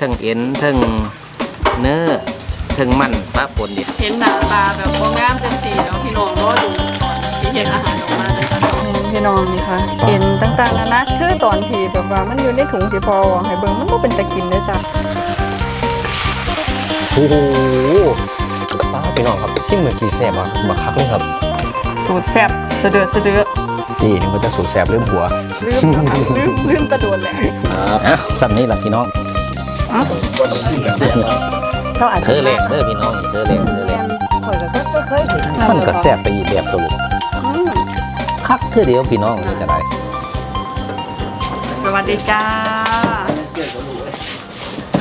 ทั้งเอ็นทั้งเนื้อทั้งมันปะปนเดียวเห็นหน้าตาแบบบ่งามจังสีเนาะพี่น้องรอดูตอนที่เห็นอาหารออกมาเลยค่ะพี่น้องนี่ค่ะเห็นต่างๆนานาคือตอนที่แบบว่ามันอยู่ในถุงที่พอวางให้เบิ่งมันบ่เป็นตะกินเลยจ้ะโอ้โหป้าพี่น้องครับชิมเหมือนกี่แซ่บอะบักคักเลยครับ สูตรแซ่บเสะเดือดเสะเดือดนี่มันก็จะสูตรแซ่บเริ่มหัวลืมนะคะลืมลืมตะโดนแหละอะสัมนี่แหละพี่น้องอ๋อ เขาอาจเธอแรกเด้อพี่น้องเธอแรกเธอแรกข่อยก็ก็เคยเห็นมันก็แซ่บไปอีกแบบตัวลูกอืมคักเท่อเดียวพี่น้องเลยจะได้สวัสดีจ้า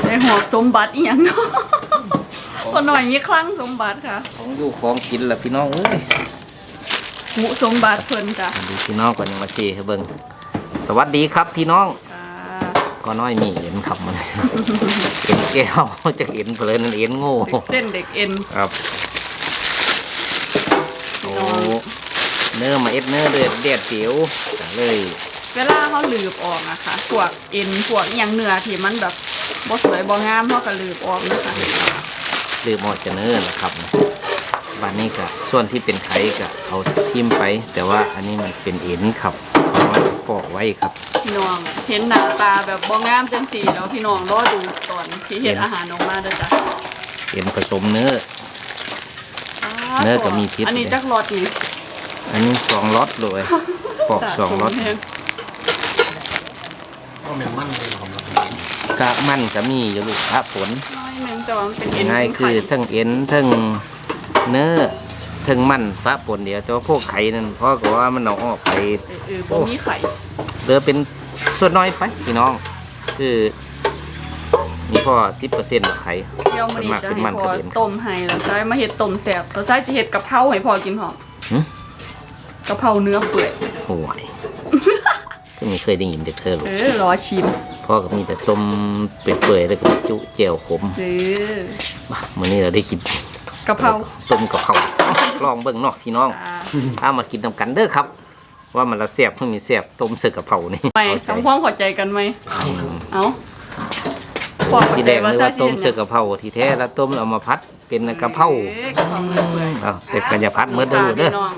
ได้หอบสมบัติอีหยังเนาะคนหน่อยมีคลั่งสมบัติค่ะของอยู่ของกินละพี่น้องเอ้ยหมูสมบัติเพิ่นจ้ะดูพี่น้องก่อนยังมาเทให้เบิ่งสวัสดีครับพี่น้องจ้า ก็น้อยมีเอ็นขับมาเลยเอ็นแก้วจะเอ็นเพลินนั่นเอ็นโง่เด็กเส้นเด็กเอ็นครับโอ้พี่น้องเนื้อมาเอ็ดเนื้อเดือดเด็ดเสียวเลย เวลาเขาลืบออกนะคะพวกเอ็นพวกอหย่างเนื้อที่มันแบบบ่สวยบ่งามเขาก็ลืบออกนะคะลืมหมดจะเนื้อนะครับบ้านนี้ก็ส่วนที่เป็นไข่ก็เอาทิมไป แต่ว่าอันนี้มันเป็นเอ็นครับ เอามาปอกไว้ครับ พี่น้อง เห็นหน้าตาแบบบ่งามจังสีเนาะพี่น้องรอดูตอนที่เห็นอาหารออกมาเด้อจ้ะเอ็นผสมเนื้อ เนื้อก็มีพิษ อันนี้จักรอดนี่อันนี้สองล็อตเลยปอกสองล็อตแพงกะมันก็มีอยู่ลูกพระผลน้อยหนึงแต่ว่ามันเป็นเอ็นง่ายเป็นคือไข่ทั้งเอ็นทั้งเนื้อ ทั้งมันปะปนเดียวแต่ว่าพวกไข่นั่นพ่อก็ว่ามันเอาออกไปเออเออบ่มีไข่เหลือเป็นส่วนน้อยไปพี่น้อง คือมีพ่อสิบเปอร์เซ็นต์ไข่เดี๋ยวมื้อนี้จะเป็นให้มันพ่อกับเอ็นต้มให้แล้วใช้มาเฮ็ดต้มแซ่บแล้วใช้จะเฮ็ดกะเพราให้พ่อกินหอมหึกะเพราเนื้อเปื่อยโอ้ยก็ไม่เคยได้ยินจากเธอหรอกเออรอชิมพ่อก็มีแต่ต้มเปื่อยๆแล้วก็จุเจียวขมเออมื้อนี้เราได้กินกะเพราต้มกับข้าว ลองเบิ่งเนาะพี่น้องอ่าเอามากินนำกันเด้อครับ ว่ามันละเสียบเพิ่งมีเสียบต้มเสือกะเพรานี่ไม่เข้าใจทำความเข้าใจกันไหมเอาความเข้าที่ใจแรกว่านึกใช่ว่าต้มที่เสือกะเพราที่แท้แล้วต้มแล้วเอามาพัดเป็นกะเพราเอ๊ะกะเพราเนื้อเปื่อยเอาแต่กันอย่าพัดเมื่อเด้อเด้อพี่น้อง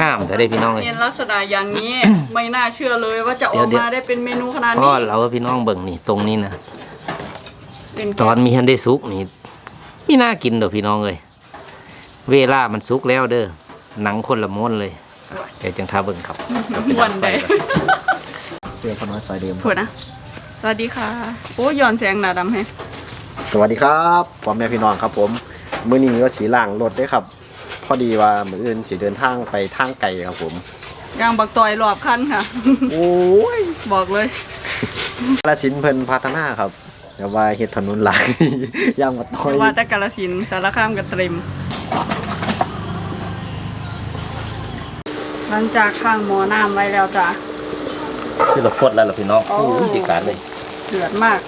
ห้ามแต่ได้พี่น้องเลยเรียนลักษณะอย่างนี้ไม่น่าเชื่อเลยว่าจะอเดี๋อยกวเดี๋ยวมาได้เป็นเมนูขนาดเพราะนี้เราว่าพี่น้องเบิ่งนี่ตรงนี้นะเป็นตอนมีฮันได้สุกนี่ไม่น่ากินเด้อพี่น้องเลย เวลามันสุกแล้วเด้อหนังคนละม้วนเลยเดี๋ยวจังท่าเบิ่งครับม่วนได้ เสื้อพน้อยซอยเดิม พูดนะ สวัสดีค่ะ โอ้ย้อนแสงหนาดำให้สวัสดีครับพ่อแม่พี่น้องครับผม มื้อนี้ก็สีล่างรถด้วยครับ พอดีว่ามื้ออื่นสิเดินทางไปทางไกลครับผมย่างบักตอยรอบคันค่ะ โอ้ยบอกเลย กระสินธุ์เพิ่นพัฒนาครับแต่ว่าเฮ็ดถนนหลาย ย่างมาต้อยว่าแต่กาลสินธุ์สารคามกับเตรีม หลังจากข้างหมอน้ำไว้แล้วจ้ะ คือเราฟดแล้วล่ะพี่น้องโอ้ ผู้จัดการเลยเดือดมาก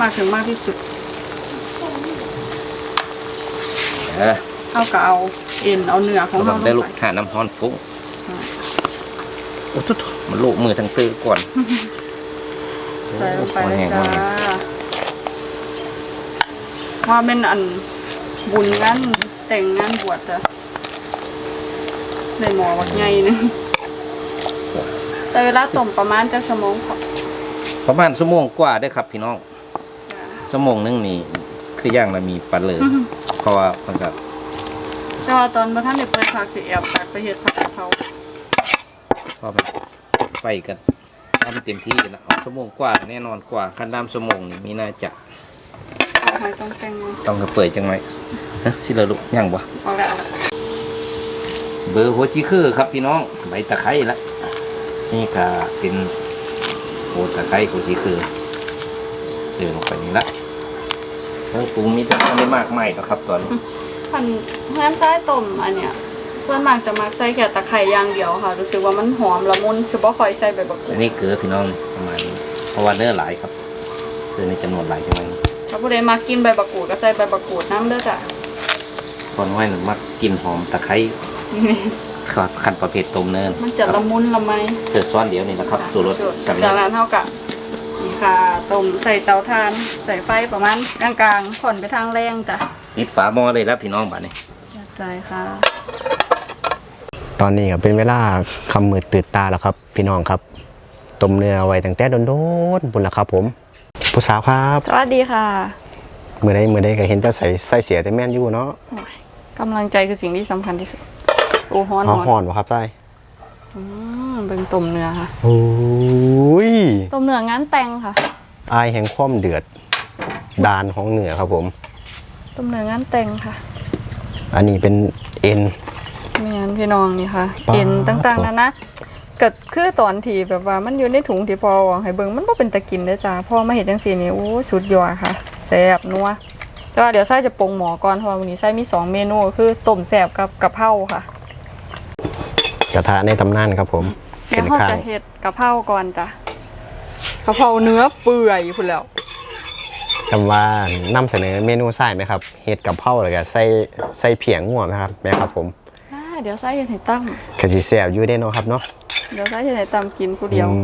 มากถึงมากที่สุด เออเอาก็เอาเอ็นเอาเนื้อของเราเราลงได้ลูกไปหาน้ำฮ้อนฟุ้งโอ้ทุกมันลูกมือทั้งตื้อก่อนใส่ลงไปโอ้เลยแห้งจ้าว่าแห้งว่าเป็นอันบุญงานแต่งงานบวชจ้ะ ในหมอวัดใหญ่หนึงแต่เวลาต้มประมาณจักชั่วโมงค่ะประมาณชั่วโมงกว่าได้อครับ พี่น้องชั่วโมงนึงนี่คือย่างเรามีปลาเลยเพราะว่ามันก็แต่ว่าตอนมาท่านได้เปิดผักสิแอบตักไปเฮ็ดผักกะเพราเพราะมันไปกันทำเต็มที่นะเอาชั่วโมงกว่าแน่นอนกว่าคันดามชั่วโมงนี่มีน่าจะเอาหอยต้องแต่งเนาะต้องกระเปิดจังไหมฮะสิเลยลูกยังบ่เอาละเอาละ เบอร์หัวชีคือครับพี่น้องใบตะไคร้ละนี่ก็เป็นโหตะไคร้หัวชีคือเสือลงไปนี่ละเครื่องปรุงมีแต่ไม่มากไม่หรอกครับตอนนี้คันแห้งซ้ายต้มอันเนี้ยส่วนมากจะมักใส่แค่ตะไคร้อย่างเดียวค่ะ รู้สึกว่ามันหอมละมุนสิบ่ค่อยใส่ใบบักกูอัดนนี้เกลือพี่น้องประมาณนี้เพราะว่าเนื้อหลายครับเสือในจำนวนหลายจังไหมถ้าผู้ใดมากินใบบักกูดก็ใส่ใบบักกูดน้ำเด้อจ้ะตอนไว้หนึ่งมักกลินหอมตะไคร้ครับ ขั้นประเภทต้มเนื้อมันจะละมุนละไมเสือซ้อนเดียวนี่นะครับสูตรรสสำจาเร็จกนั้นเท่ากับนี่ค่ะต้มใส่เตาถ่าน ใส่ไฟประมาณกลางๆผ่อนไปทางแรงจ้ะปิดฝาหม้อเลยแล้วพี่น้องบ้านนี้ใช่ค่ะ ตอนนี้ก็เป็นเวลาคำมืดตื่นตาแล้วครับ พี่น้องครับต้มเนื้อไว้ตั้งแต่โดนๆบุญละครับผม ผู้สาวครับสวัสดีค่ะมือใดมือใดก็เห็นเจ้าใส่ใส่เสียแต่แม่นอยู่เนาะกำลังใจคือสิ่งที่สำคัญที่สุด โอ้ฮ้อนอ๋อฮ้อนห่อนวะครับใส่อืมเบิ่งต้มเนื้อค่ะโอ้ยต้มเนื้องานแต่งค่ะ อายแห่งความเดือดดานของเหนือครับผม ต้มเนื้องานแต่งค่ะอันนี้เป็นเอ็นมีอันพี่น้องนี่ค่ะป๊าดเอ็นต่างๆนะนะก็คือตอนที่แบบว่ามันอยู่ในถุงที่พอวางให้เบิ่งมันบ่เป็นตะกินเด้อจ้าพอมาเห็นจังซี่นี่โอ้สุดยอดค่ะแซ่บนัวแต่ว่าเดี๋ยวไส้จะปรุงหมอก่อนเพราะว่าวันนี้ไส้มีสองเมนูคือต้มแซ่บกับกะเพราค่ะ กระทะในตำนานครับผมเดี๋เป็ยวนเขาข้างจะเฮ็ดกะเพราก่อนจ้ะกะเพราเนื้อเปื่อยพุ่นแล้วคำว่านำเสนอเมนูไส้ไหมครับเห็ดกับเพราแล้วก็ใส่ใส่เพียงง่วไหมครับแม่ครับผมอ่าเดี๋ยวไส้เฮ็ดให้ตั้มกะสิแซ่บอยู่ได้เนาะครับเนาะเดี๋ยวไส้เฮ็ดให้ตั้มกินผู้เดียวอื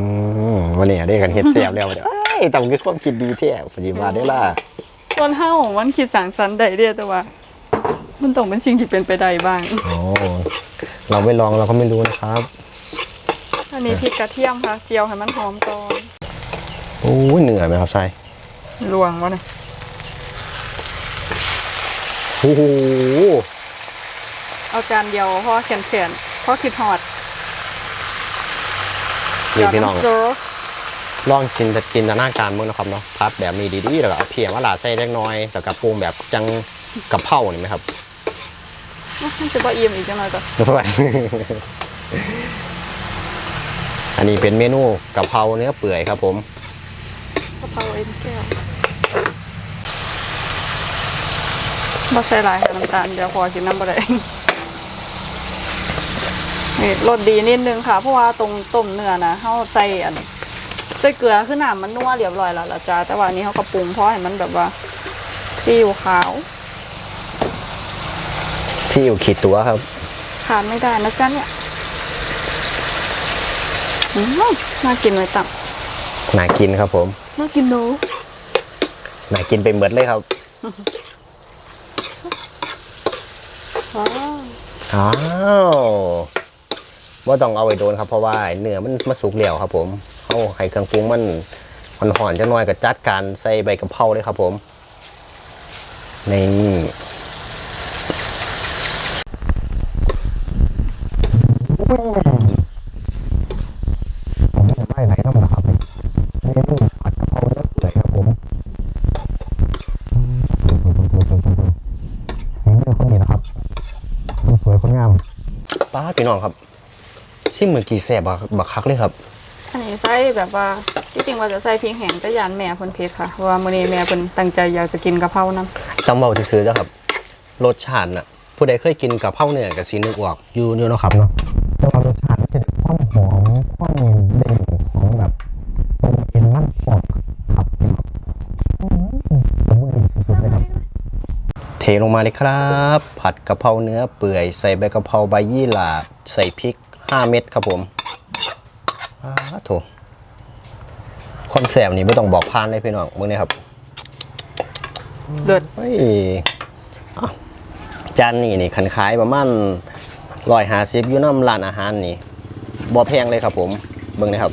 มวันนี้ได้กันเฮ็ดแซ่บแล้วเดี๋ยวเอ้ยตำคือความคิดดีแท้ปฏิบัติได้ล่ะคนเฮามันคิดสร้างสรรค์ได้เด้แต่ว่า มันต้องเป็นสิ่งที่เป็นไปได้บ้างโอ้ เราไม่ลองเราก็ไม่รู้นะครับ อันนี้พริกกระเทียมค่ะ เจียวให้มันหอมก่อนโอ้ยเหนื่อยไหมครับไส้ลวงวะเนี่ยโอ้โหเอาจานเดียวพอแขนแขนๆพอคิดฮอดนี่พี่น้องเดี๋ยวำซุปลองจินตจินตนาการมึงนะครับเนาะพัดแบบนี้ดีๆแล้วก็เอาเพียงว่าลาดใส่เล็กน้อยแล้วก็ปรุงแบบจังกับเพรานี่ไหมครับอะ มันจะบ่อิ่มอีกจังหน่อยก่อนเท่าไหร่อันนี้เป็นเมนูกะเพราเนื้อเปื่อยครับผม กะเพราเอ็นแก้วบ่ใช่หลายค่ะน้ำตาลเดี๋ยวพอกินน้ำบ่ได้นี่รสดีนิดนึงค่ะ เพราะว่าตรงต้มเนื้อนะเฮาใส่อันใส่เกลือคือน้ำมันนัวเรียบร้อยแล้วล่ะจ้าแต่ว่าอันนี้เฮาก็ปรุงเพราะให้มันแบบว่าซีอิ๊วขาว ซีอิ๊วขีดตัวครับ ขาดไม่ได้นะจ๊ะเนี่ยอืมน่ากินเลยตับน่ากินครับผมน่ากินหนูน่ากินไปหมดเลยครับว้าวอ้าวว่าต้องเอาไว้โดนครับเพราะว่าเนื้อมันมันสุกแล้วครับ ผมเอาไข่เครื่องปรุงมันมันห่อนจะน้อยกับจัดการใส่ใบกะเพราเลยครับ ผมนี่ผมไม่ได้ไหนต้องนะครับนี่เมนูผัดกะเพราเนื้อเปื่อยครับผมเนื้อคนนี้นะครับ คนสวยคนงามป้า พี่น้องครับชิมมือกี่แสบบักบักคักเลยครับ อันนี้ใส่แบบว่าที่จริงว่าจะใส่พริกแห้งแต่ยานแม่เพิ่นเผ็ดค่ะเพราะว่ามื้อนี้แม่เพิ่นตั้งใจอยากจะกินกะเพรานํจำเบาซื้อๆจ้ะครับ รสชาติน่ะ ผู้ใดเคยกินกับเผาเนื้อกับซีนึกออกอยู่อยู่เนาะครับเนาะ เทลงมาเลยครับ ผัดกะเพราเนื้อเปื่อย ใส่ใบกะเพราใบยี่หร่าใส่พริก 5 เม็ดครับผมอ้าโถคอนแซปนี่ไม่ต้องบอกพานเลยพี่น้องมือนี้ครับเดือดเฮ้ยอะจานนี่นี่ขันขายประมาณร้อยหาสิบอยู่น้ำร้านอาหารนี่บ่แพงเลยครับผมเบิ่งนะครับ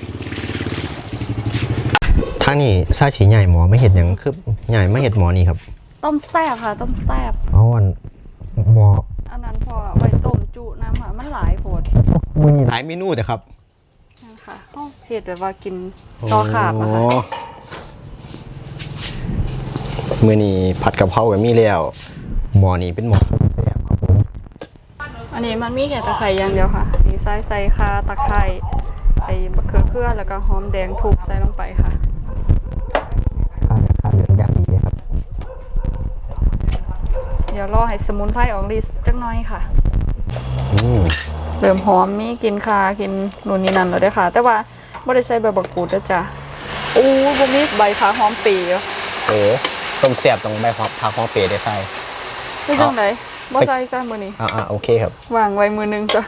ทางนี้ซาฉีใหญ่หมอไม่เห็ดหยังคือใหญ่ไม่เห็ดหมอนี่ครับ ต้มแซ่บค่ะ ต้มแซ่บเอาอันหมออันนั้นพอไว้ต้มจุน้ำค่ะ มันหลายโพดมือนี่หลายเมนูแต่ครับนั่นค่ะเฮาเฮ็ดแบบว่ากินต่อขาบอะค่ะ มือนี่ผัดกะเพรากับมีแล้วหมอนี่เป็นหมอต้มแซ่บครับผมอันนี้มันมีแค่ตะไคร้อย่างเดียวค่ะ มีใส่ใส่คาตะไคร้ไอ้มะเขือเขือแล้วก็หอมแดงทุบใส่ลงไปค่ะ ดี๋ยวรอให้สมุนไพรออกฤทธิ์จักหน่อยค่ะอืมเริ่มหอมมีกลินคากินนู่นนี่นั่นแล้วเด้อค่ะ แต่ว่าบ่ได้ใส่ใบบักกูดเด้อจ้ะอู้บ่มีใบขาหอมปีอยู่โอ้ต้มแซ่บตรงใบผักผักหอมเปรย์ได้ใส่คือจังไดบ่ใส่จ้ะมื้อนี้อ่าอ่าโอเคครับวางไว้มือหนึงจ้ะ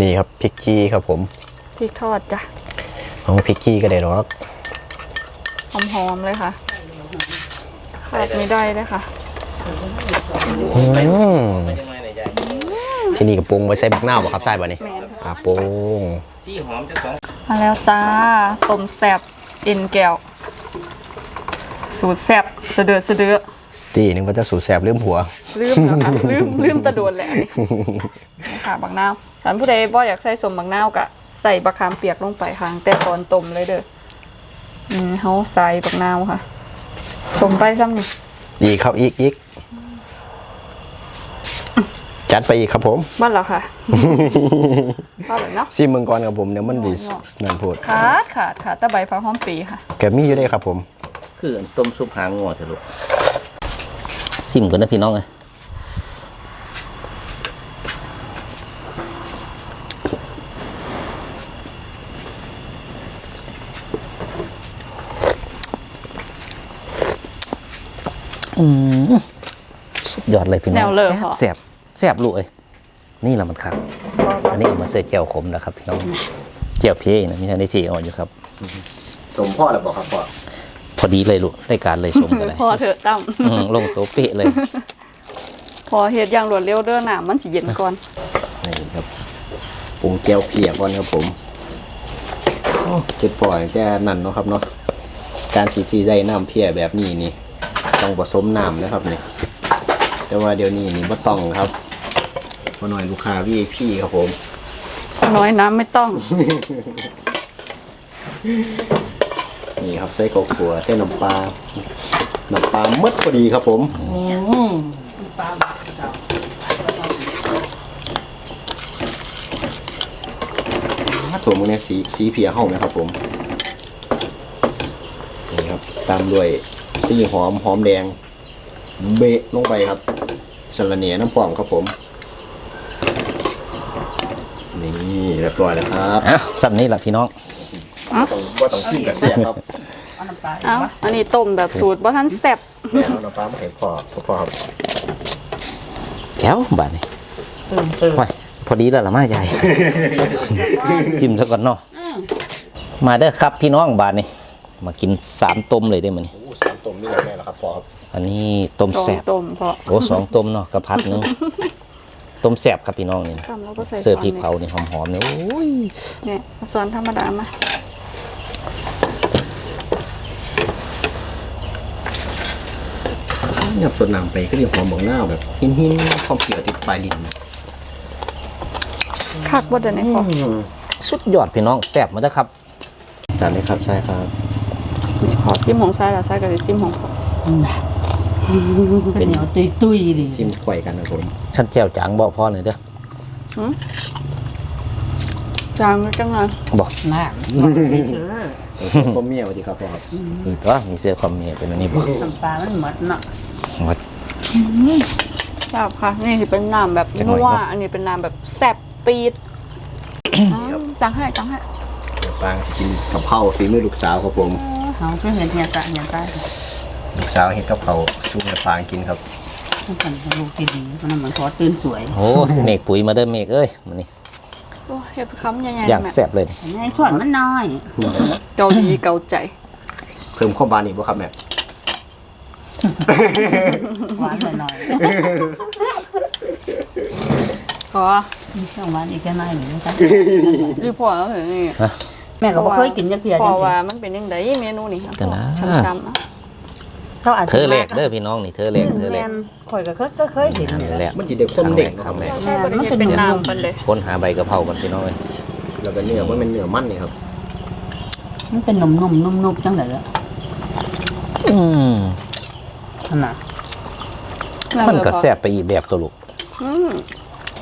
นี่ครับพริกจี้ครับผมพริกทอดจ้ะเอาพริกขี้ก็ได้หรอกหอมๆเลยค่ะ ขาดไม่ได้เลยค่ะอืมที่นี่กับปรุงไว้ใส่บักนาวบ่ครับใส่บ่นี่แม่นอ่าปรุงสีหอมจะสองมาแล้วจ้าต้มแซบเอ็นแก้วสูตรแซบเสะเดือดเสะเดือตีนึงว่าจะสูตรแสบลืมผัว ลืมแล้วค่ะลืมลืมตะโดนแหละอันนี่ค่ะบักนาวท่านผู้ใดบ่อยากใส่สมบักนาวกะใส่บักขามเปียกลงไปค่ะแต่ตอนต้มเลยเด้ออืมเฮาใส่บักนาวค่ะ ชมไปซ้ำนี่อีกครับอีกอีกจัดไปอีกครับผมบ้านเราค่ะบ้านเลยเนาะซิมมึงก่อนครับผมเดี๋ยวมันดีนั่นพูดขาดขาดขาดตะใบพระหอมปีค่ะแกมีอยู่ได้ครับผม คือต้มซุปหางงัวเถอะลูกซิมก่อนนะพี่น้องเลย อืมสุดยอดเลยพี่น้องแนวเลอเหรอแซ่บแซ่บลูกเอ้ยนี่แหละมันครับอันนี้เอามาเสิร์ฟเจียวขมนะครับพี่น้องเจียวเพี้ยนะมีท่านได้ทีอ่อนอยู่ครับ สมพ่อแล้วบอกครับพ่อพอดีเลยลูกได้การเลยชมกันเลยพอเถอะตั้มอืมลงโต๊ะเป๊ะเลยพอเฮ็ดอย่างรวดเร็วเด้อหนามันสิเย็นก่อนนี่ครับปรุงแก้วเพียก่อนครับผมโอ้เจ็ดปล่อยแกนั่นเนาะครับเนาะการสีสีใจน้ำเพียแบบนี้นี่ ต้องผสมน้ำนะครับนี่แต่ว่าเดี๋ยวนี้นี่ไม่ต้องครับพอหน่อยลูกค้า VIP ครับผม น้อยน้ำไม่ต้อง นี่ครับไส้กรอกขัวเส้นน้ำปลาน้ำปลาหมดพอดีครับผมถั่วมันเนี่ยสีสีเพียเข้านะครับผม นี่ครับ ตามด้วย ซี่หอมหอมแดง เบะลงไปครับสลัดเนียน้ำปองครับผม นี่เรียบร้อยแล้วครับอะสับนี้แหละพี่น้องต้องว่าต้องชิมกับเสียครับเอาน้ำปลาเอ้าอันนี้ต้มแบบสูตรบ่ทันแซ่บแม่เอาน้ำปลามาให้พอพอครับแจ๋วบาดนี้เติมเติมว้ายพอดีแล้วละมาใหญ่ ชิมซะก่อนเนาะมาเด้อครับพี่น้องบาดนี้มากินสามต้มเลยได้มั้ยโอ้สาม ต้มนี่แม่แล้วครับพอครับอันนี้ต้มสองแซ่บต้มเพราะโอ้สองต้มเนาะกระพัดหนึงต้มแซ่บครับพี่น้องนี่ทำแล้วก็ใส่เสิร์ฟพริกช้เผานี่หอมๆเนี่ยโอ้ยเนี่ยส่วนธรรมดามาหยับส่วนน้ำไปก็เรียกหอมบอกหน้าแบบหินหินๆความเปรี้ยวติดปลายลิ้นคักบ่ได้ในพอสุดยอดพี่น้องแซ่บมาเด้อครับจานเลยครับใช่ครับ นี่พอซิมของซ้ายแล้วซ้ายก็สิซิมของขวาเป็นเหนียวตุยตุยๆดิซิมไข่กันนะผมชั้นแจ่วจางบอกพ่อหน่อยเด้อจางก็จังเลยบอกน่าเสือต้มเมี่ยวดีครับพอครับคือก็มีเสื้อคอมเมียเป็นอันนี้บอกน้ำปลามันหมดเนาะว่าแซ่บค่ะนี่สิเป็นน้ำแบบจังหน่นัอยวเนอะอันนี้เป็นน้ำแบบแซ่บปีดอ้าวจังให้จังให้เดี๋ยวปางกินกับเผาฝีมือลูกสาวครับผม เอาเพื่อเห็นเฮียสะเฮียใต้ลูกสาวเห็ดกับเขาวชูแม่ปางกินครับมันเป็นลูกที่ดีมันเหมือนขอตื่นสวยโอ้เมฆปุ๋ยมาเด้อเมฆเอ้ยมันนี่โอ้ยเฮ็ดคำใหญ่อย่างแซ่บเลยไงส่วนมันน้อยเกาหลีเกาใจเพิ่มข้าวบานอีกบ่ครับแม่หวานหน่อยพอๆมีช่องหวานอีกแค่น้อยหนึ่งนะคะ รีพอแล้วถึงนี่ ม่ก็บ่เคยกินจักเทียพจัองว่าซี่มันเป็นยังไงเมนูนี่ค่ะกันนะ ช้ำๆอะเขาอาจเธอแรกเด้อพี่น้องนี่เธอแรกเธอแรแม่กนข่อยก็เคยก็เคยเห็นครั้งแรกมันจะเด็กคนเด็กคครัรั้บงแรกใช่บ่ได้เฮ็ดเป็นน้ำเป็นเลยค้นหาใบกะเพรากันพี่น้องเอ้ยแล้วก็เนื้อมันเป็นเนื้อมันนี่ครับมันเป็นนุ่มๆนุ่มๆจังได๋ล่ะอืมขนาดมันก็แซ่บไปอีกแบบตัวลูก อืม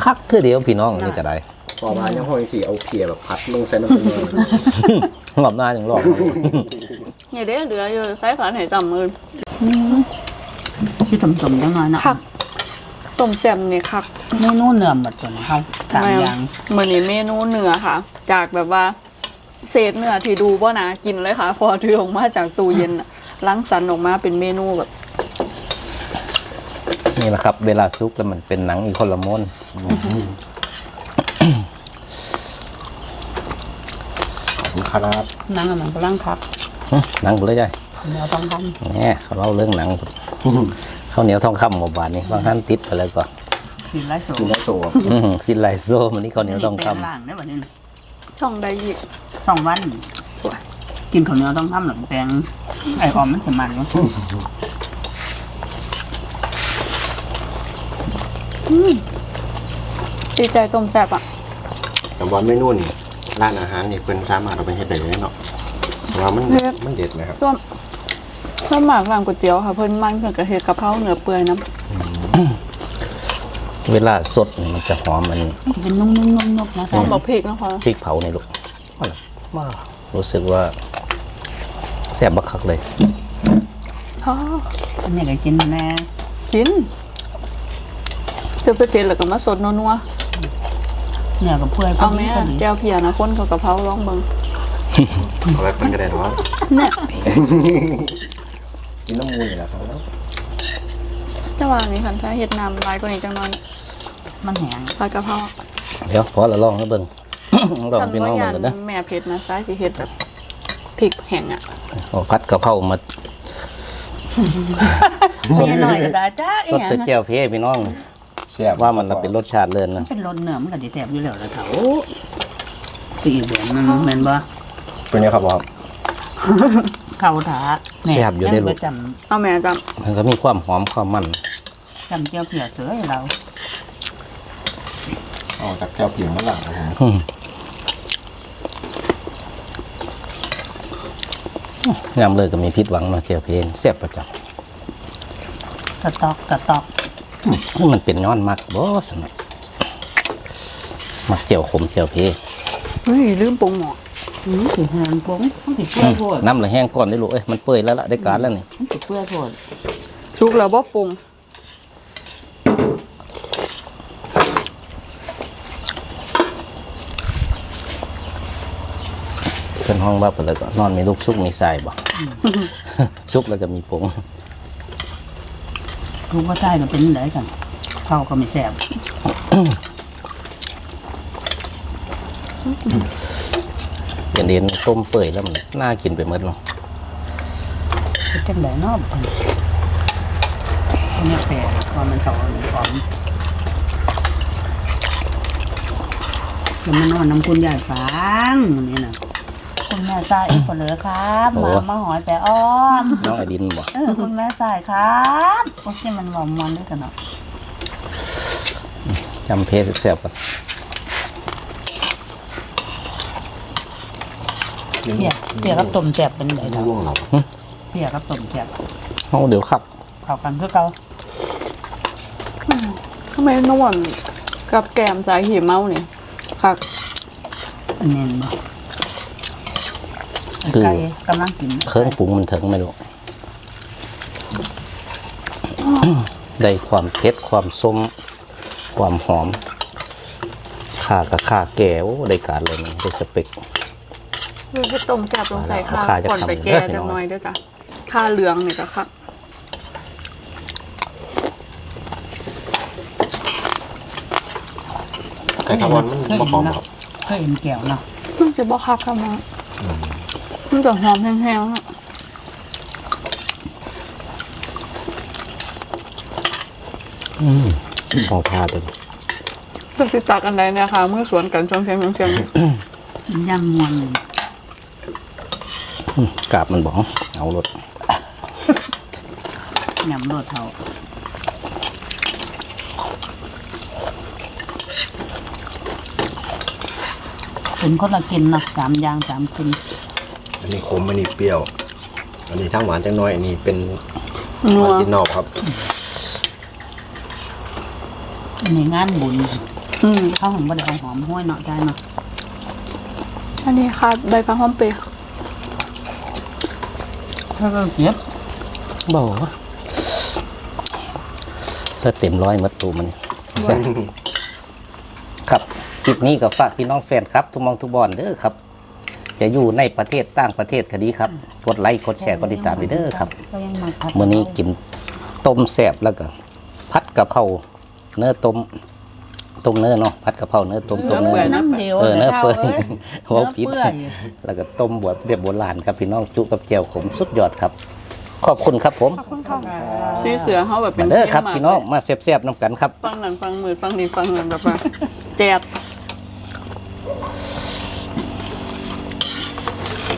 คักคือเดียวพี่น้องนี่ก็ได้ พอมายังห้อยสีเอาเพียแบบพัดลงใส่น้ำเป็นเนื้อรอบหน้าจังรอบเนี่ยเด้อเหลืออยู่ใส่ฝานให้ต่ำมือที่สมๆจังน้อยเนาะคักต้มแซ่บนี่คักเมนูเนื้อหมดตัวเฮาตามอย่างมื้อนี้เมนูเนื้อค่ะ จากแบบว่า เศษเนื้อที่ดูบ่น่ากินเลยค่ะ พอถือออกมาจากตู้เย็นน่ะล้างสรรค์ออกมาเป็นเมนูแบบนี่แหละครับ เวลาซุกแล้วมันเป็นหนังอีกคนละม้วน ขอบ คุณคครับนั่งกับมันกำลังครับหึหนังบุเลยใช่เดี๋ยวต้องทแหมเขาเล่าเรื่องหนังข้าวเหนียวทองคำหมู่บ้านนี้บางท่านติดไปแล้วก็ำกินไรโซ่กินได้ตัวสินไลโซมันนี่ข้าวเหนียวทองคแปลล่างได้แบบนี้ช่องใดอีกสองวันกินข้าวเหนียวต้องทำหลังแปลงไอ้ออมมันจะมันเนาะดีใจต้มแซ่บอะำแต่ว่าเมนูนี่ ร้านอาหารนี่เป็นสามารถเอาไปเฮ็ดได้เลยเนาะแต่ว่ามันมันเด็ดนะครับช่วงช่วงหมากร้านก๋วยเตี๋ยวค่ะเพิ่นมันเพิ่นก็เฮ็ดกะเพราเนื้อเปื่อยน้เวลาสดนี่มันจะหอมมันเป็นนุ่มๆนุ่มๆนะำหคะอมบอกพริกนะคะพริกเผาในลูกว้าวรู้สึกว่าแซ่บบักคักเลยอ๋ออันนี้ก็กินแน่กินเจอไปเผ็ดแล้วก็มาสดนัว เนี่ยกับเพื่อนๆเอาแม่แก้วเพียนะคนกับกะเพราลองเบิ่งเอาไปเป็นกระเด็นวะเนี่ยกินน้ำมูนนี่แหละครับจะว่านี่คันถ้าเฮ็ดน้ำลายกว่านี้จังน้อยมันแห้งใส่กะเพราเดี๋ยวพอละลองให้เบิ่งลองคันพี่น้บ่องอเบิ่ยางกกันนะแม่เผ็ดนะซ้ายสิเฮ็ดแบบพริกแห้งอะเอาพัดกะเพรามาไม่หน่อยก็ได้จ้าสดใส่แก้วเพพี่น้อง แซ่บว่ามันน่ะเป็นรสชาติเลินนะเป็นรสเนื้อมันก็ดีแซ่บอยู่แล้วละเถาปีกแบบนึงแม่นบ่เป็นไงครับบอเข้าถาแซ่บอยู่ได้ลูกจเอาแม่จมันก็มีความหอมความมันำจำเจียวเผียเสือให้เราออกจากแก้วเพียงมันหลังยามเลยก็มีพิษหวังมาแก้วเพลงแซ่บประจกระตอกกระตอกำนี่ มันเป็นย้อนมักบ่สนับมักเจียวขมเจียวเพำเฮ้ยลืมปรุงหม้ออืมสิแห้งปุ้งมันสิเปื่อยโพดน้ำละแห้งก่อนได้ลูกเอ้ยมันเปื่อยแล้วล่ะได้การแล้วนี่มันสิเปื่อยโพดสุกแล้วบ่ปรุงเพิ่นห้องว่าเพิ่นแล้วก็นอนมีลูกซุกมีทรายบ่ซุกแล้วก็มีผง รู้ว่าใช่มันเป็นไหนกันเข้าก็ไม่แซ่บเย็นเย็นต้มเปื่อยแล้วมันน่ากินไปหมดเนาะเป็นจังไดเนาะบัดนี้อันนี้แปลกว่ามันต่อหรือออมแล้วมานอนน้ำคุณยายฟังนี่นะ คุณแม่ใส่เปลือครับหมามาหอยแต่อ้อมน้องไอดินบ่เออคุณแม่ใส่ครับโอเคมันหอมมันด้วยกันเนาะจำเพลแซ่บๆกันเปียกเปียกกับต้มแจ่บเป็นไงเนาะเปียกกับต้มแจ่บเอาเดี๋ยวครับเข้ากันคือเก่าทำไมนวลกับแกมสายหีเมานี่คักอันนี้บ่ ไก่กำลังกินเครื่องปรุงมันถึงไม่รู้ได้ความเผ็ดความส้ม ความหอมข่ากับข่าแก่โอ้ได้การเลยมันได้สเปคคือที่ต้มแซ่บต้องใส่ข้าวข้าวจะก่อนไปทำแก่เด้อจังหน่อยเด้วยจ้ะข้าวเหลืองนี่ก็คักไก่ทอดมันเคยบ่เห็หอนมเนาะครับเคยเห็นแก้วเนาะมันจะบ่คักค่ะมา มันจะหอมแห้งๆอะของทาตัวจะสิตักอันใดเนี่ยค่ะเมื่อสวนกันช่วงเชียงเชียงย่างมวนกาบมันบอกเอารถยำโดดเท่าเป็นคนละกินเนาะสามอย่างสามกิน อันนี้ขมอันนี้เปรี้ยว อันนี้ทั้งหวานทั้งน้อย อันนี้เป็นนัวกินนอกครับอันนี้งานบุญอืมข้าวหอมบ่ได้เอาหอมห้วยเนาะได้เนาะอันนี้ค่ะใบกระหอมเปรี้ยวถ้าเราเก็บบอกว่าถ้าเต็มร้อยมัดตูมันแซ่บครับคลิปนี้ก็ฝากพี่น้องแฟนครับ ทุกหมองทุกบอนเด้อครับ จะอยู่ในประเทศต่างประเทศก็ดีครับ กดไลค์กดแชร์กดติดตามไปเด้อครับก็ยังมาพัดมื้อนี้กินต้มแซ่บแล้วก็พัดกะเพราเนื้อต้มต้มเนื้อเนาะผัดกะเพราเนื้อต้มต้มเนื้อน้ำเหนียวเออเนื้อเปื่อยหัวเนื้อผิดเปื่อยแล้วก็ต้มบวบเรียบโบราณครับพี่น้องจุกับแจ่วขมสุดยอดครับ ขอบคุณครับผมซีเสือเขาแบบเป็มานเด้อครับพี่น้องมาเสียบๆน้ำกันครับ ฟังนั่นฟังมือฟังนี่ฟังนั่นแบบว่าแจก